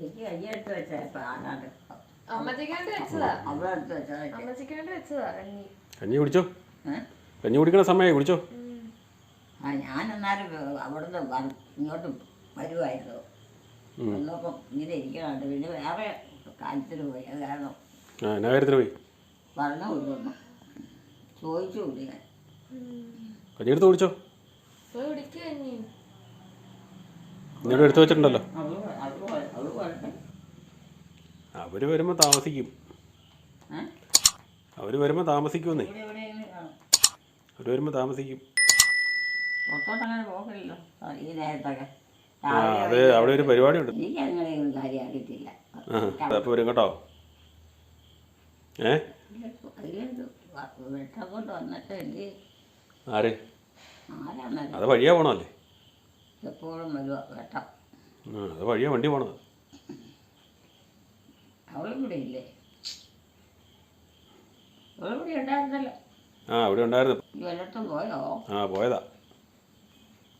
എനിക്ക് കയ്യെടുത്ത് വെച്ചാ ഇപ്പൊ ആരാണ്ട് അമ്മച്ചിക്ക് വേണ്ടി വെച്ചതാ അവിടെ എടുത്ത് വെച്ചാ അമ്മച്ചിക്ക് വേണ്ടി വെച്ചതാ കഞ്ഞി. കഞ്ഞി കുടിച്ചോ? കഞ്ഞി കുടിക്കണ സമയമായി കുടിച്ചോ? ആ ഞാൻ എന്നാലും അവിടുന്ന് ഇങ്ങോട്ട് വരുമായിരുന്നു വന്നപ്പം ഇങ്ങനെ ഇരിക്കണുണ്ട്. പിന്നെ വേറെ കാര്യത്തിന് പോയി. അത് കാരണം ആ എന്നാ കാര്യത്തിന് പോയി? പറഞ്ഞു കൊടുക്കുന്നു ചോദിച്ചു കൂടി ഞാൻ. കഞ്ഞി എടുത്ത് കുടിച്ചോ? പോയി കുടിക്ക് കഞ്ഞി. ഇന്നോട് എടുത്ത് വെച്ചിട്ടുണ്ടല്ലോ അത് കുഴ- അത് കുഴപ്പം അവർ വരുമ്പോൾ താമസിക്കും. അവർ വരുമ്പോൾ താമസിക്കുമെന്നേ. അവർ വരുമ്പോൾ താമസിക്കും. ആ, അതെ അവിടെ ഒരു പരിപാടി ഉണ്ട് അപ്പോൾ വരും കേട്ടോ. ഏ? ആര്? അത്? വഴിയാ പോണല്ലേ എപ്പോഴും വരുക വെട്ടം. ആ അത് വഴിയാ വണ്ടി പോണത്. അവളും കൂടെ ഇല്ലേ അവളും കൂടെ ഉണ്ടായിരുന്നല്ലോ. ആ ഉണ്ടായിരുന്നു. വല്ലത്തും പോയോ? ആ പോയതാ.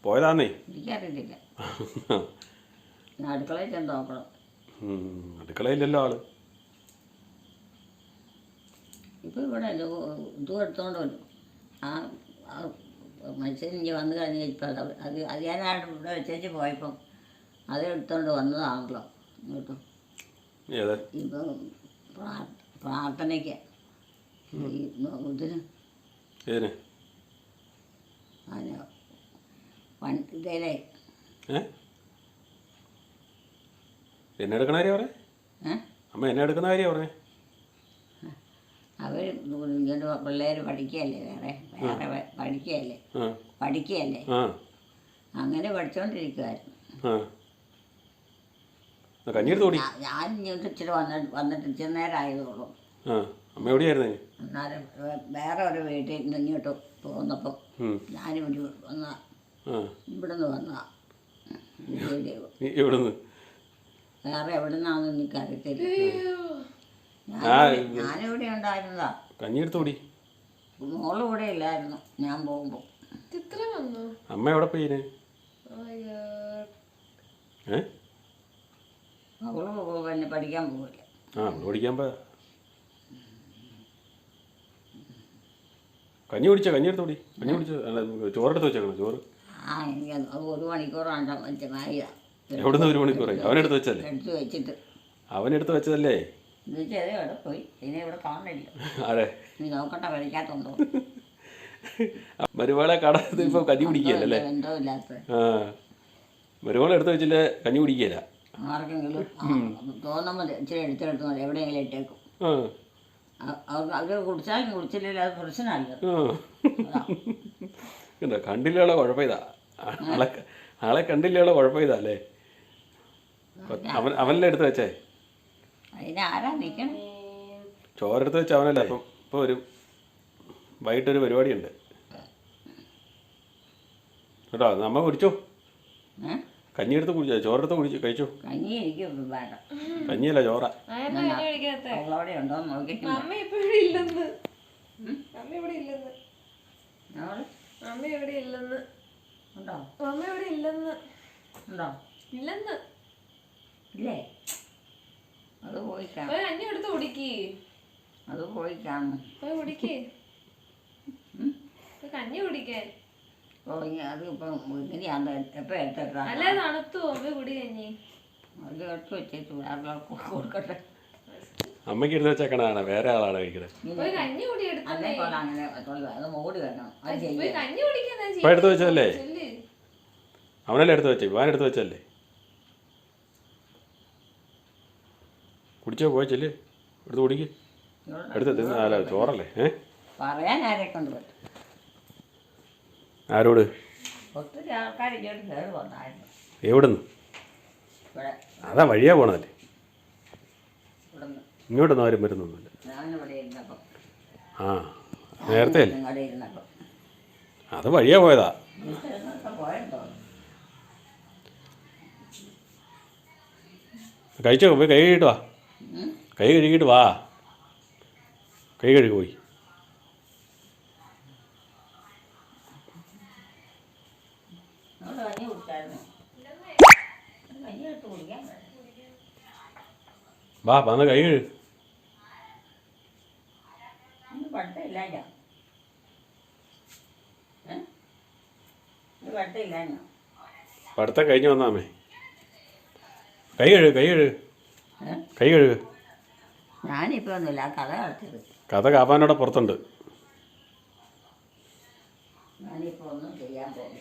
പോയതാന്നേ. എനിക്കറിയത്തില്ല. ഞാൻ അടുക്കളയിൽ ചെന്ന് നോക്കണം. അടുക്കളയില്ലല്ലോ ആൾ. ഇപ്പം ഇവിടെ ഇത് എടുത്തോണ്ട് വരും ആ മനുഷ്യൻ ഇനി വന്നു കഴിഞ്ഞാൽ ഇപ്പം അത് അത് ഞാനായിട്ട് ഇവിടെ വെച്ചേച്ച് പോയപ്പം അത് എടുത്തോണ്ട് വന്നതാണല്ലോ. ഇങ്ങോട്ട്. പ്രാർത്ഥനയ്ക്ക്. ഇതിന് ഇതിലെ. എന്നെ എടുക്കണ കാര്യം പറഞ്ഞേ. അമ്മ എന്നെ എടുക്കുന്ന കാര്യം പറഞ്ഞേ. അവർ ഇങ്ങോട്ട് പിള്ളേർ പഠിക്കുകയല്ലേ വേറെ വേറെ പഠിക്കുകയല്ലേ? പഠിക്കുകയല്ലേ? അങ്ങനെ പഠിച്ചുകൊണ്ടിരിക്കുമായിരുന്നു ആ ആ, കഞ്ഞി എടുത്ത് കുടി. ഞാൻ ഇങ്ങോട്ട് ഇച്ചിരി വന്നിട്ട് വന്നിട്ട് ഇച്ചിരി നേരമായതുള്ളൂ ആ അമ്മ എവിടെയായിരുന്നേ എന്നാലും വേ- വേറെ ഒരു വീട്ടിൽ നിന്ന് ഇങ്ങോട്ട് പോന്നപ്പോൾ ഉം. ഞാനും ഒരു വന്ന ആ. ഇവിടുന്ന് വന്നതാ. വീട്ടിൽ നീ എവിടുന്ന്? വേറെ എവിടെ നിന്നാണെന്ന് എനിക്കറിയത്തില്ല ആ, ഞാൻ ഞാനിവിടെ ഉണ്ടായിരുന്നതാ. കഞ്ഞി മോൾ കുടി. മോളും ഇവിടെ ഇല്ലായിരുന്നു. ഞാൻ പോകുമ്പോൾ ചിത്രം വന്നു? അമ്മ എവിടെ പോയിന് അയ്യോ. ഏ? അവൾ പിന്നെ പഠിക്കാൻ പോകില്ല ആ അവൾ പഠിക്കാൻ പോ. കഞ്ഞി കുടിച്ചോ? കഞ്ഞി എടുത്തോടി. കഞ്ഞി കുടിച്ചോ? അല്ല ചോറെടുത്ത് വെച്ചേക്കണം? ചോറ്? ആ എനിക്ക് അത് ഒരു മണിക്കൂറാണ്ട് മറ്റേ എവിടുന്ന് ഒരു മണിക്കൂറായി? അവനെടുത്ത് വെച്ചല്ലേ? എടുത്ത് വെച്ചിട്ട്. അവനെടുത്ത് വെച്ചതല്ലേ? എന്നിട്ട് അത് ഇവിടെ പോയി. പിന്നെ ഇവിടെ കാണില്ല ആരെ? നീ നോക്കട്ടെ വരയ്ക്കാത്തുണ്ടോ മരുവാളെ കടത്ത് ഇപ്പൊ കഞ്ഞി കുടിക്കുകയല്ലേ? എന്തോ ഇല്ലാത്ത ആ. മരുവാളെ എടുത്ത് വെച്ചില്ലേ? കഞ്ഞി കുടിക്കുകയില്ല. ആർക്കെങ്കിലും തോന്നുമ്പോൾ ഇച്ചിരി എടുത്തെടുത്ത് മതി. എവിടെയെങ്കിലും ഇട്ടേക്കും. അവർക്ക് അവർ കുടിച്ചാലും കുടിച്ചില്ലെങ്കിൽ അത് പ്രശ്നമല്ല. ആ. കണ്ടോ കുഴപ്പം ഇതാ ആളെ ആളെ കണ്ടില്ലുള്ള കുഴപ്പം ഇതാ അല്ലേ അവൻ അവനല്ലേ എടുത്ത് വെച്ചേ? അതിന് ആരാ നിൽക്കണം ചോറെടുത്ത് വെച്ച് അവനല്ലേ? അപ്പം ഇപ്പോൾ ഒരു വൈകിട്ടൊരു പരിപാടിയുണ്ട്. കേട്ടോ നമ്മ കുടിച്ചോ? ഏ? കഞ്ഞി എടുത്ത് കുടിച്ചോ? ചോറെടുത്ത് കുടിച്ചു കഴിച്ചു? കഞ്ഞി എനിക്ക് വേണ്ട കഞ്ഞിയല്ല ചോറ. അവളവിടെ ഉണ്ടോ അമ്മ ഇവിടെ ഇല്ലെന്ന്. അമ്മ ഇവിടെ ഇല്ലെന്ന്. ഞങ്ങൾ അമ്മ ഇവിടെ ഇല്ലെന്ന്. ഉണ്ടോ? അമ്മ ഇവിടെ ഇല്ലെന്ന്. ഉണ്ടോ? ഇല്ലെന്ന്. ഇല്ലേ? അത് പോയി കഞ്ഞി എടുത്ത് കുടിക്ക്. അത് പോയി കാണും. പോയി കുടിക്ക്. കഞ്ഞി കുടിക്കാൻ. ഓ ഇനി അത് ഇപ്പം ഇങ്ങനെയാന്ന് എപ്പോൾ എടുത്തേക്കാം? അല്ലേ തണുത്തു പോകും പോയി കുടി കഞ്ഞി അത് എടുത്ത് വെച്ചേച്ച് വേറെ കൊടുക്കട്ടെ. അമ്മയ്ക്ക് എടുത്ത് വെച്ചേക്കണതാണ് വേറെ ആളാണ് കഴിക്കുന്നത് പോയി കഞ്ഞി കുടി എടുത്ത് അതേ പോലെ അങ്ങനെ അത് മൂടി വേണം അത് പോയി ചെയ്യാം. കഞ്ഞി ഇപ്പം എടുത്ത് വെച്ചതല്ലേ? ചെല്ല്. അവനല്ലേ എടുത്ത് വെച്ചേ ഇവാൻ എടുത്ത് വെച്ചല്ലേ കുടിച്ചോ പോയച്ചല്ലേ ചെല്ല്. എടുത്ത് കുടിക്ക്. എടുത്ത് തിന്ന അല്ല ചോറല്ലേ ഏ? പറയാൻ ആരെ കൊണ്ട് പറ്റും? ആരോട്? ഒത്തിരി ആൾക്കാർ ഇങ്ങോട്ട് കയറി വന്നായിരുന്നു. എവിടുന്ന്? ഇവിടെ. അതാ വഴിയാ പോണതല്ലേ ഇവിടുന്ന്. ഇങ്ങോട്ടൊന്നും ആരും വരുന്നൊന്നുമില്ല. ഞാനിവിടെ ആ നേരത്തെ അല്ലേ? നിങ്ങളുടെ ഇരുന്നപ്പം. അത് വഴിയാ പോയതാ. കഴിച്ചോ? പോയി കൈ കഴുകിയിട്ട് വാ? കൈ കഴുകിയിട്ട് വാ. കൈ കഴുകി പോയി നമ്മൾ കഞ്ഞി കുടിച്ചായിരുന്നു കഞ്ഞി എടുത്ത് കുടിക്കാൻ വാ വന്ന് കൈ കഴുകു. പഠിത്തം കഴിഞ്ഞ് വന്നാമേ കൈ കഴുകു കൈ കഴുകു. ഏ? കൈ കഴുകു. ഞാനിപ്പോ ഒന്നുമില്ല കഥ കഥ കാപ്പാനോടെ പുറത്തുണ്ട്. ഞാനിപ്പോ ഒന്നും ചെയ്യാൻ പോകുന്നു.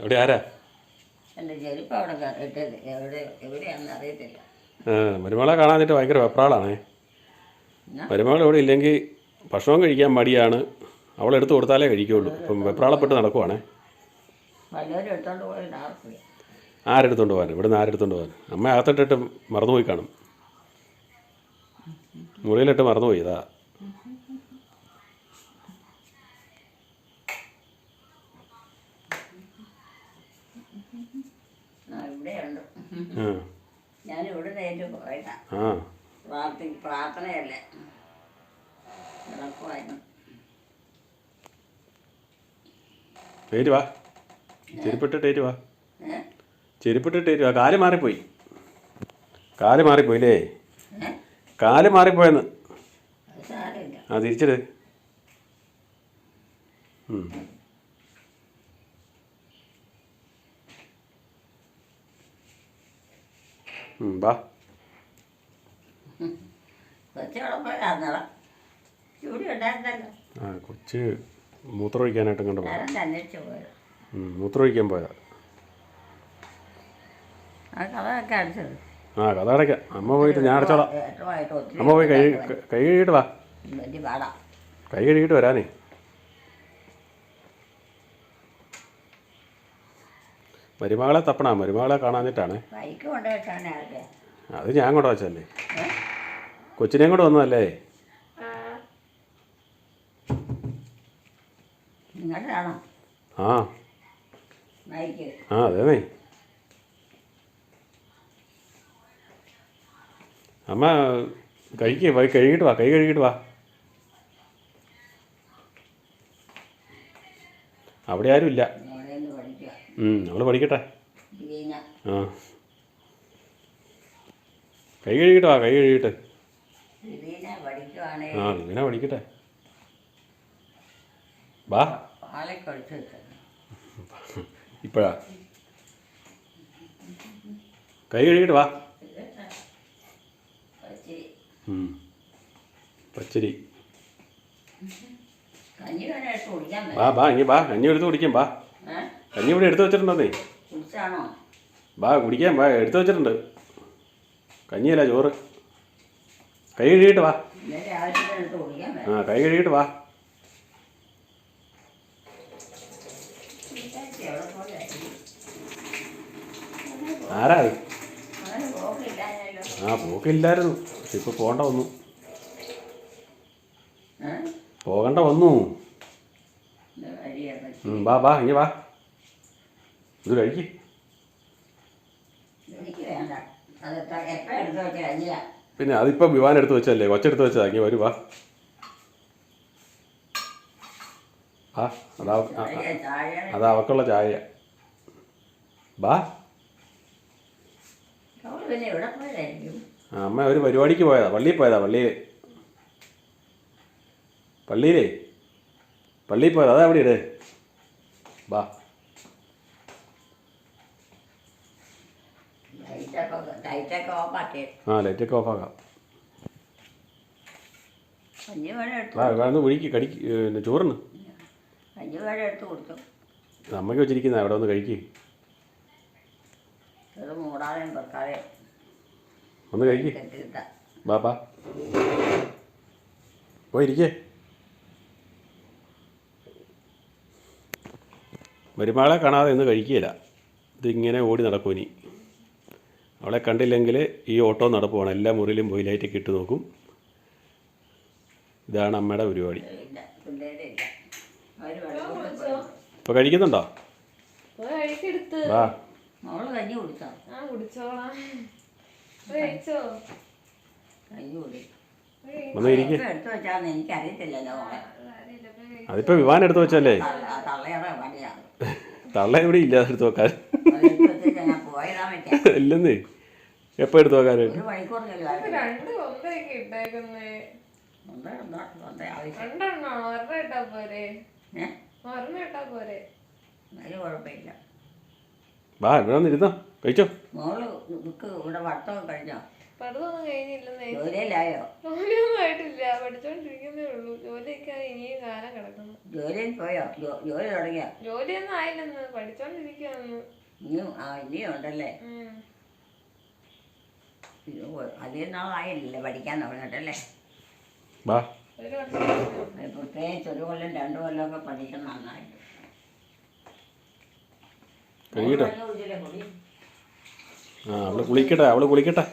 ഇവിടെ ആരാ? എന്റെ ചെരുപ്പ് അവിടെ ഇട്ടത് എവിടെ എവിടെയാണെന്ന് അറിയത്തില്ല. ആ, മരുമകളെ കാണാനിട്ട് ഭയങ്കര വെപ്രാളാണേ. മരുമകൾ ഇവിടെ ഇല്ലെങ്കിൽ ഭക്ഷണം കഴിക്കാൻ മടിയാണ്. അവൾ അവളെടുത്ത് കൊടുത്താലേ കഴിക്കുള്ളൂ. ഇപ്പം വെപ്രാളപ്പെട്ട് നടക്കുവാണേ. ആരെടുത്തോണ്ട് പോകാൻ? ഇവിടുന്ന് ആരെടുത്തോണ്ട് പോകാൻ? അമ്മ അകത്തിട്ടിട്ട് മറന്നുപോയി കാണും. മുറിയിലിട്ട് മറന്നുപോയി ഇതാ ആ ഇവിടെയുണ്ട് ആ ഞാൻ ഇവിടെ നേരിട്ട് പ്രാർത്ഥി പ്രാർത്ഥനയല്ലേ? വാ. വാ. വാ. കാൽ മാറിപ്പോയി. കാൽ മാറിപ്പോയില്ലേ? കാൽ മാറിപ്പോയെന്ന്. ആ തിരിച്ചിട് ഉം. ഉം, വാ ആ കൊച്ച് മൂത്രമൊഴിക്കാനായിട്ട് കണ്ടു മൂത്രമൊഴിക്കാൻ പോയതാ. ആ കഥ അടയ്ക്കാം. അമ്മ പോയിട്ട് ഞാൻ അടച്ചോളാം. അമ്മ പോയി കൈ കൈ കഴുകിയിട്ട് വാ. കൈ കഴുകിയിട്ട് വരാനേ. മരുമകളെ തപ്പണ മരുമകളെ കാണാഞ്ഞിട്ടാണ്. ബൈക്ക് കൊണ്ടുപോയിട്ടാണ് ആരുടെ? അത് ഞാൻ കൊണ്ട് വച്ചല്ലേ കൊച്ചിനെയും കൂടെ വന്നതല്ലേ? നിങ്ങളുടെ ആണോ ആ. ബൈക്ക്. ആ അതേന്നേ. അമ്മ കഴിക്ക് വൈ കഴുകിയിട്ട് വാ കൈ കഴുകിയിട്ട് വാ. അവിടെ ആരും ഇല്ല അവിടെ നിന്ന് പഠിക്കുക നമ്മൾ പഠിക്കട്ടെ. ആ. കൈ കഴുകിട്ടോ ആ കൈ കഴുകിട്ട് ആ ഇങ്ങനെ പഠിക്കട്ടെ. വാ. ഇപ്പോഴാ. കൈ കഴുകിട്ട് വാ. പച്ചരി. വാ ബാ വാ ബാ വാ. കഞ്ഞി എടുത്ത് കുടിക്കും വാ. ഏ കഞ്ഞി ഇവിടെ എടുത്തു വെച്ചിട്ടുണ്ടെന്നേ. കുടിച്ചാണോ? ബാ കുടിക്കാൻ ബാ എടുത്തു വെച്ചിട്ടുണ്ട്. കഞ്ഞിയല്ല ചോറ്. കൈ കഴുകിയിട്ട് വാ. കുടിക്കാൻ ആ കൈ കഴുകിയിട്ട് വാ. എവിടെ ആരാ അത്? അങ്ങനെ പോക്കില്ലാഞ്ഞല്ലോ. ആ പോക്കില്ലായിരുന്നു. പക്ഷെ ഇപ്പോൾ പോകണ്ട വന്നു. പോകണ്ട വന്നു. ഇത് വഴിയൊക്കെ ഉം, വാ വാ ഇങ്ങനെ വാ. ഇത് കഴിക്ക്. വെച്ച പിന്നെ അതിപ്പം വിവാൻ എടുത്ത് വെച്ചല്ലേ കൊച്ചെടുത്ത് എടുത്ത് ഇങ്ങനെ ഇനി വാ ആ അതാ അതാ അവക്കുള്ള ചായ. ബാ. അമ്മ ഒരു പരിപാടിക്ക് പോയതാ. പള്ളിയിൽ പോയതാ പള്ളിയിൽ. പള്ളിയിലേ? പള്ളിയിൽ പോയതാ. അതാ എവിടെ ഇട് വാ ലൈറ്റൊക്കെ ലൈറ്റൊക്കെ ഓഫാക്കി ആ ലൈറ്റൊക്കെ ഓഫാക്കാം. കഞ്ഞി വേണം എടുത്ത് ആ വന്ന് ഒഴിക്ക് കടിക്ക് പിന്നെ ചോറിന്. കഞ്ഞി വേണം എടുത്ത് കൊടുത്തു. അമ്മയ്ക്ക് വെച്ചിരിക്കുന്ന അവിടെ ഒന്ന് കഴിക്ക്. ഒന്ന് കഴിക്ക്. ബാപ്പാ പോയിരിക്കേ മരുമകളെ കാണാതെ ഇന്ന് കഴിക്കുകയില്ല. ഇതിങ്ങനെ ഓടി നടക്കും ഇനി. അവളെ കണ്ടില്ലെങ്കിൽ ഈ ഓട്ടോ നടപ്പുവാണ്. എല്ലാ മുറിയിലും പോയി ലൈറ്റൊക്കെ ഇട്ട് നോക്കും. ഇതാണ് അമ്മയുടെ പരിപാടി. ഇപ്പോൾ കഴിക്കുന്നുണ്ടോ? അതിപ്പോ വാ. മോൾ കഞ്ഞി കുടിച്ചോ? ആ കുടിച്ചോളാം. കഴിച്ചോ? കഞ്ഞി കുടി. വന്ന് ഇരിക്കേ. എപ്പോൾ എടുത്ത് വെച്ചല്ലേ? തള്ള- ഇവിടെ ഇല്ല എടുത്ത് വെക്കാൻ അത് എടുത്ത് വെച്ചാൽ ഞാൻ പോയതാ പറ്റാ ഇല്ലെന്നേ. എപ്പോ എടുത്തു വെക്കാനായിട്ട് ഒരു മണിക്കൂറിനല്ലോ ഇപ്പൊ രണ്ട് കൊന്തയൊക്കെ ഇട്ടേക്കുന്നേ. ആവശ്യം രണ്ടെണ്ണോ ഒരെണ്ണം ഇട്ടാ പോരെ. ഏ? ഒരെണ്ണം ഇട്ടാ പോരെ. കുഴപ്പമില്ല. വാ ഇവിടെ വന്നിരുന്നോ? കഴിച്ചോ? മോൾ ബുക്ക് ഇവിടെ വട്ടമൊക്കെ കഴിഞ്ഞോ? പഠിത്തമൊന്നും കഴിഞ്ഞില്ലെന്നേ. ജോലിയിലായോ ജോലിയൊന്നും ആയിട്ടില്ല. പഠിച്ചോണ്ടിരിക്കുന്നേ ഉള്ളൂ. ജോലിയൊക്കെ ഇനിയും കാലം കിടക്കുന്നു. ജോലിയിൽ പോയോ? ജോ- ജോലി തുടങ്ങിയോ? ജോലിയൊന്നും ആയില്ലെന്ന്. പഠിച്ചോണ്ടിരിക്കുകയെന്ന് ഇനിയും ആ ഇനിയും ഉണ്ടല്ലേ? അതേ നാളായില്ലേ പഠിക്കാൻ ഒരു കൊല്ലം. അത് പ്രത്യേകിച്ച് ഒരു കൊല്ലം രണ്ട് കൊല്ലമൊക്കെ പഠിക്കണം നന്നായിട്ട്. ആ അവൾ കുളിക്കട്ടെ അവൾ കുളിക്കട്ടെ.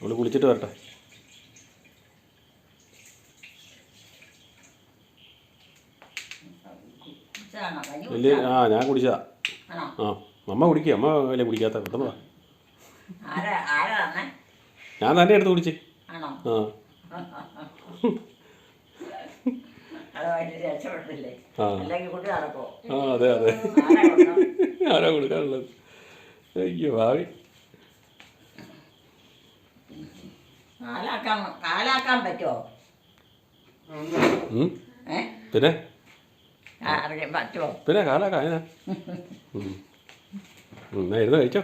അവൾ കുളിച്ചിട്ട് വരട്ടെ കുടിച്ചതാണോ? കഞ്ഞി വലിയ ആ ഞാൻ കുടിച്ചതാ? ആ അമ്മ കുടിക്കുക അമ്മ വലിയ കുടിക്കാത്ത പെട്ടെന്ന് ഞാൻ തന്നെ എടുത്ത് കുടിച്ച്. ആ. അതെ അതെ ആരാ? കൊടുക്കാനുള്ളത്? അയ്യോ ഭാവി. കാലാക്കാൻ പറ്റുമോ പിന്നെ? അറിയാൻ പറ്റുമോ? പിന്നെ ഉം. ഉം, എന്നാ ഇരുന്ന് കഴിച്ചോ.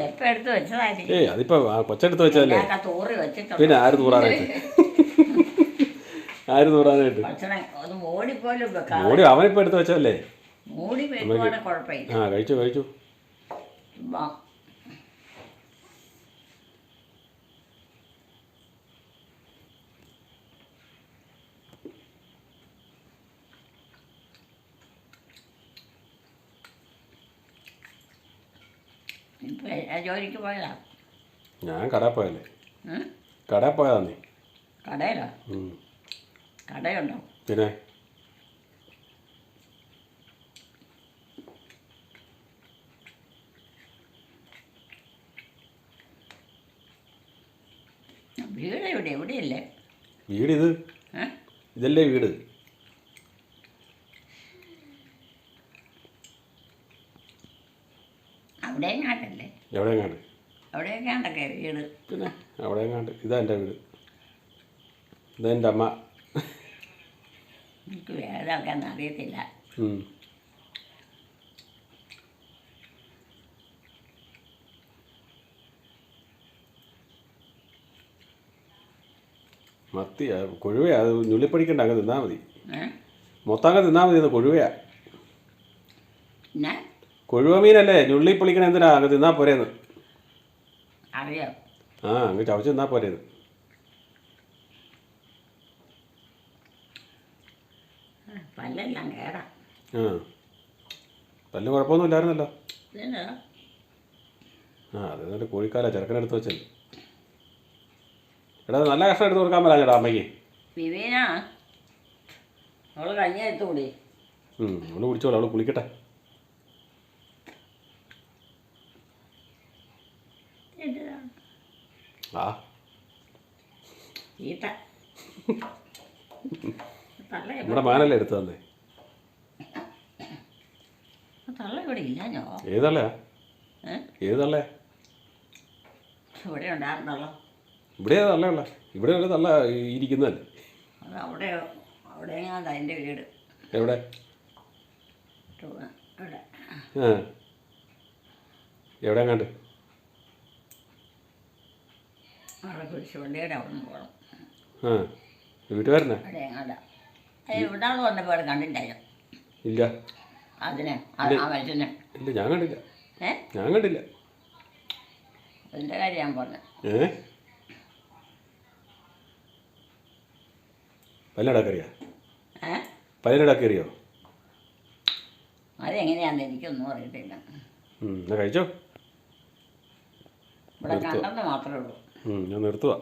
എപ്പം എടുത്ത് വെച്ചതായിരിക്കും? ഏയ് അതിപ്പോ ആ കൊച്ചെടുത്ത് വെച്ചതല്ലേ? ഞാനൊക്കെ തൂറി വെച്ചിട്ടുണ്ട്. പിന്നെ ആര് തൂറാനായിട്ട്? ആര് തൂറാനായിട്ട്? ഭക്ഷണം ഒന്ന് മൂടിപ്പോലും വെക്കാം ഓടി അവനിപ്പോ എടുത്ത് വെച്ചതല്ലേ? മൂടി വെക്കുവാണെങ്കിൽ കുഴപ്പമില്ല. ആ കഴിച്ചു കഴിച്ചു. ചുമ്മാ. ജോലിക്ക് പോയതാ? ഞാൻ കടയിൽ പോയല്ലേ. കട കടയിൽ പോയതാ നീ? കടയിലോ. കടയുണ്ടോ? പിന്നെ? വീട് എവിടെ എവിടെയല്ലേ? വീട് ഇത്? ഇതല്ലേ വീട്? അവിടെ എങ്ങാണ്ടല്ലേ എവിടെ എങ്ങാണ്ട് അവിടെ എങ്ങാണ്ടൊക്കെ വീട്. പിന്നെ അവിടെ എങ്ങാണ്ട് ഇതാ എന്റെ വീട്. ഇതാ എന്റെ അമ്മ. എനിക്ക് വേദമൊക്കെ അറിയത്തില്ല. മത്തിയാ? കൊഴുവയാ? അത് ഞുള്ളിപ്പടിക്കണ്ട അങ്ങ് തിന്നാൽ മതി. മൊത്തം അങ്ങ് തിന്നാൽ മതി അത് കൊഴുവയാ. കൊഴുവ മീനല്ലേ ഞുള്ളി പൊളിക്കണ എന്തിനാ? അങ്ങ് തിന്നാ പോരേന്ന്. അറിയാം. ആ അങ്ങ് ചവച്ച് തിന്നാ പോരേന്ന്. പല്ലെല്ലാം കേടാ. ആ. പല്ല് കുഴപ്പമൊന്നും ഇല്ലായിരുന്നല്ലോ. ആ അത് എന്നിട്ട് കോഴിക്കാല ചെറുക്കനെടുത്ത് വെച്ചല്ലേ എടാ നല്ല കഷ്ണം എടുത്ത് കൊടുക്കാൻ പറ്റാ ചേട്ടാ അമ്മയ്ക്ക്. വിവീന അവൾ കഞ്ഞി എടുത്തു കൂടി ഉം, അവൾ കുടിച്ചോളൂ അവൾ കുളിക്കട്ടെ. ആ. തള്ള നമ്മുടെ മാനല്ലേ എടുത്ത് തന്നെ? തള്ള ഇവിടെ ഏതല്ലേ ഏ? ഏതല്ലേ ഇവിടെ ഉണ്ടായിരുന്നല്ലോ ഇവിടെ തള്ള ഉള്ള ഇവിടെ ഒരു തള്ള ഇരിക്കുന്നതല്ലേ? അത് അവിടെ അവിടെ ഞാൻ അതിന്റെ വീട്. എവിടെ? ആ. എവിടെ എങ്ങാണ്ട്? അവിടെ കുരിശുപള്ളിയുടെ അവിടെ നിന്ന് പോകണം ആ വീട്ടുകാരനാ അവിടെ എങ്ങാണ്ട ഇവിടെ ആൾ വന്നപ്പോൾ അവിടെ കണ്ടില്ലായോ? ഇല്ല. അതിനെ ആ മനുഷ്യനെ. ഇല്ല ഞാൻ കണ്ടില്ല. ഏ? ഞാൻ കണ്ടില്ല. അതിന്റെ കാര്യം ഞാൻ പറഞ്ഞത് ഏ? പല്ലടക്കറിയാ? ഏ? പല്ലടക്കറിയോ? അതെങ്ങനെയാണെന്ന് എനിക്കൊന്നും അറിയത്തില്ല. കഴിച്ചോ? ഇവിടെ കണ്ടെന്ന് മാത്രമേ ഉള്ളൂ. ഞാൻ നിർത്തുവാ.